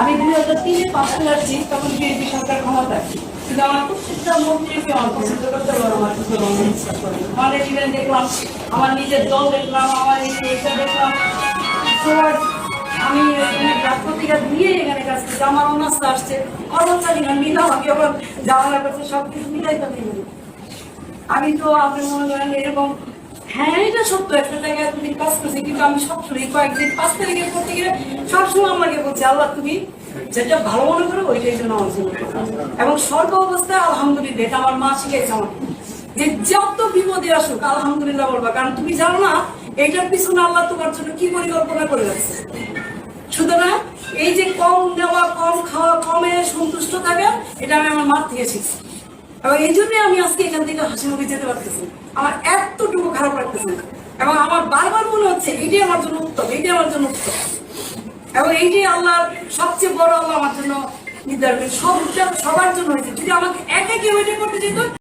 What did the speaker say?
আমি দুই হাজার তিনে পাশ করে আসছি, তখন বিএনপি সরকার ক্ষমতায় কিন্তু আমার প্রত্যেকটা মন্ত্রীকে আমার পছন্দ করতে পারো আমার দেখলাম, আমার নিজের দল দেখলাম, আমার দেখলাম। আমি দিয়ে এখানে কাজ করছি, আমার অনার্স আসছে। কর্মচারী না মিলাম আমি আবার জানালার কাছে সব কিছু মিলাই তো আমি তো আপনি মনে করেন এরকম হ্যাঁ এটা সত্য, একটা জায়গায় তুমি কিন্তু আমি সবসময় কয়েকদিন পাঁচ তারিখে গেলে সবসময় আমাকে আল্লাহ, তুমি যেটা ভালো মনে করো, ওইটাই জন্য এবং অবস্থায় আলহামদুলিল্লাহ, এটা আমার মা শিখেছে যে যত বিপদে আসুক, আলহামদুলিল্লাহ বলবা। কারণ তুমি জানো না, এইটার পিছনে আল্লাহ তোমার জন্য কি পরিকল্পনা করে রাখছে। সুতরাং এই যে কম নেওয়া, কম খাওয়া, কমে সন্তুষ্ট থাকা, এটা আমি আমার মার থেকে শিখছি। এবং এই জন্য আমি আজকে এখান থেকে হাসি মুখে যেতে পারতেছি আমার এতটুকু খারাপ লাগতেছে। এবং আমার বারবার মনে হচ্ছে এইটাই আমার জন্য উত্তম এইটাই আমার জন্য উত্তম এবং এইটাই আল্লাহর সবচেয়ে বড় আল্লাহ আমার জন্য নির্ধারণ। সবটা সবার জন্য হয়েছে যদি আমাকে একা কেউ এটা করতে যেত